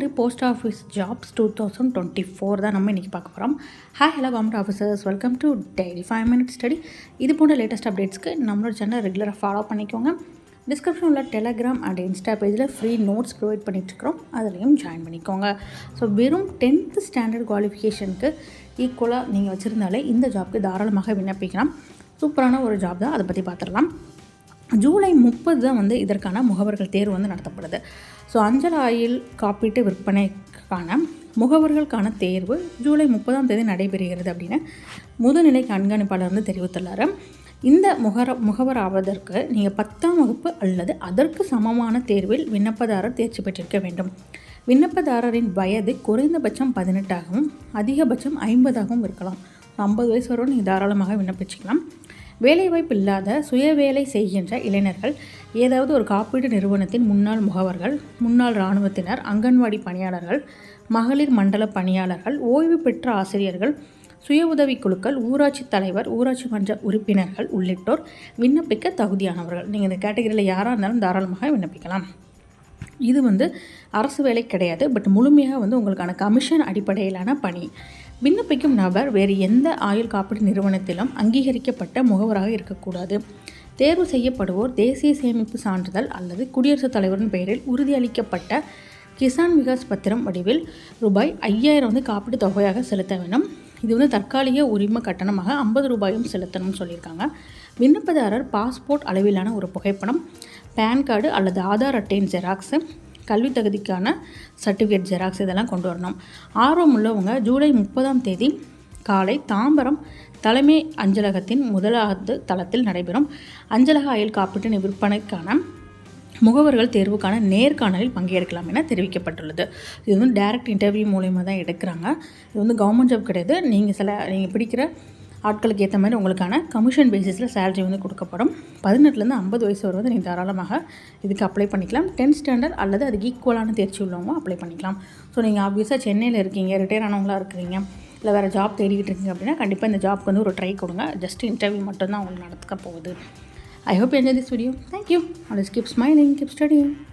Tamil Nadu post office jobs two thousand twenty four தான் நம்ம இன்றைக்கி பார்க்க போகிறோம் hi hello government officers welcome to daily five minutes study இது போன்ற லேட்டஸ்ட் அப்டேட்ஸ்க்கு நம்மளோட சேனல் ரெகுலராக ஃபாலோ பண்ணிக்கோங்க. டிஸ்கிரிப்ஷன் உள்ள டெலகிராம் அண்ட் இன்ஸ்டா பேஜில் ஃப்ரீ நோட்ஸ் ப்ரொவைட் பண்ணிட்டுருக்கோம் அதுலேயும் ஜாயின் பண்ணிக்கோங்க. ஸோ வெறும் டென்த்து ஸ்டாண்டர்ட் குவாலிஃபிகேஷனுக்கு ஈக்குவலாக நீங்கள் வச்சுருந்தாலே இந்த ஜாப்க்கு தாராளமாக விண்ணப்பிக்கலாம். சூப்பரான ஒரு ஜாப் தான். அதை பற்றி பார்த்துடலாம். ஜூலை முப்பது தான் வந்து இதற்கான முகவர்கள் தேர்வு வந்து நடத்தப்படுது. ஸோ அஞ்சல் ஆயில் காப்பீட்டு விற்பனைக்கான முகவர்களுக்கான தேர்வு ஜூலை முப்பதாம் தேதி நடைபெறுகிறது அப்படின்னு முதுநிலை கண்காணிப்பாளர் வந்து தெரிவித்துள்ளார். இந்த முகர முகவர் ஆவதற்கு நீங்கள் பத்தாம் வகுப்பு அல்லது அதற்கு சமமான தேர்வில் விண்ணப்பதாரர் தேர்ச்சி பெற்றிருக்க வேண்டும். விண்ணப்பதாரரின் வயது குறைந்தபட்சம் பதினெட்டாகவும் அதிகபட்சம் ஐம்பதாகவும் இருக்கலாம். ஐம்பது வயசு வரும் நீங்கள் தாராளமாக விண்ணப்பிச்சுக்கலாம். வேலைவாய்ப்பு இல்லாத சுய வேலை செய்கின்ற இளைஞர்கள் ஏதாவது ஒரு காப்பீடு நிறுவனத்தின் முன்னாள் முகவர்கள் முன்னாள் இராணுவத்தினர் அங்கன்வாடி பணியாளர்கள் மகளிர் மண்டல பணியாளர்கள் ஓய்வு பெற்ற ஆசிரியர்கள் சுய உதவிக்குழுக்கள் ஊராட்சி தலைவர் ஊராட்சி மன்ற உறுப்பினர்கள் உள்ளிட்டோர் விண்ணப்பிக்க தகுதியானவர்கள். நீங்கள் இந்த கேட்டகரியில் யாராக இருந்தாலும் தாராளமாக விண்ணப்பிக்கலாம். இது வந்து அரசு வேலை கிடையாது பட் முழுமையாக வந்து உங்களுக்கான கமிஷன் அடிப்படையிலான பணி. விண்ணப்பிக்கும் நபர் வேறு எந்த ஆயுள் காப்பீடு நிறுவனத்திலும் அங்கீகரிக்கப்பட்ட முகவராக இருக்கக்கூடாது. தேர்வு செய்யப்படுவோர் தேசிய சேமிப்பு சான்றிதழ் அல்லது குடியரசுத் தலைவரின் பெயரில் உறுதியளிக்கப்பட்ட கிசான் விகாஸ் பத்திரம் வடிவில் ரூபாய் ஐயாயிரம் வந்து காப்பீடு தொகையாக செலுத்த வேண்டும் இது வந்து தற்காலிக உரிம கட்டணமாக ஐம்பது ரூபாயும் செலுத்தணும்னு சொல்லியிருக்காங்க. விண்ணப்பதாரர் பாஸ்போர்ட் அளவிலான ஒரு புகைப்படம் பேன் கார்டு அல்லது ஆதார் அட்டையின் ஜெராக்ஸு கல்வி தகுதிக்கான சர்டிஃபிகேட் ஜெராக்ஸ் இதெல்லாம் கொண்டு வரணும். ஆர்வம் உள்ளவங்க ஜூலை முப்பதாம் தேதி காலை தாம்பரம் தலைமை அஞ்சலகத்தின் முதலாவது தளத்தில் நடைபெறும் அஞ்சலக அயல் காப்பீட்டு விற்பனைக்கான முகவர்கள் தேர்வுக்கான நேர்காணலில் பங்கேற்கலாம் என தெரிவிக்கப்பட்டுள்ளது. இது வந்து டைரக்ட் இன்டர்வியூ மூலயமா தான் எடுக்கிறாங்க. இது வந்து கவர்மெண்ட் ஜாப் கிடையாது. நீங்கள் சில நீங்கள் பிடிக்கிற ஆட்களுக்கு ஏற்ற மாதிரி உங்களுக்கான கமிஷன் பேசிஸில் சேலரி வந்து கொடுக்கப்படும். பதினெட்டுலேருந்து ஐம்பது வயசு வருவது நீங்கள் தாராளமாக இதுக்கு அப்ளை பண்ணிக்கலாம். டென்த் ஸ்டாண்டர்ட் அல்லது அதுக்கு ஈக்குவலான தேர்ச்சி உள்ளவங்க அப்ளை பண்ணிக்கலாம். ஸோ நீங்கள் ஆப்வியஸாக சென்னையில் இருக்கீங்க ரிட்டையர் ஆனவங்களாக இருக்கிறீங்க இல்லை வேறு ஜாப் தேடிக்கிட்டு இருக்கீங்க அப்படின்னா கண்டிப்பாக இந்த ஜாப்க்கு வந்து ஒரு ட்ரை கொடுங்க. ஜஸ்ட் இன்டர்வியூ மட்டும்தான் உங்களுக்கு நடத்துக்க போகுது. I hope you enjoyed this video. Thank you. Always keep smiling, keep studying.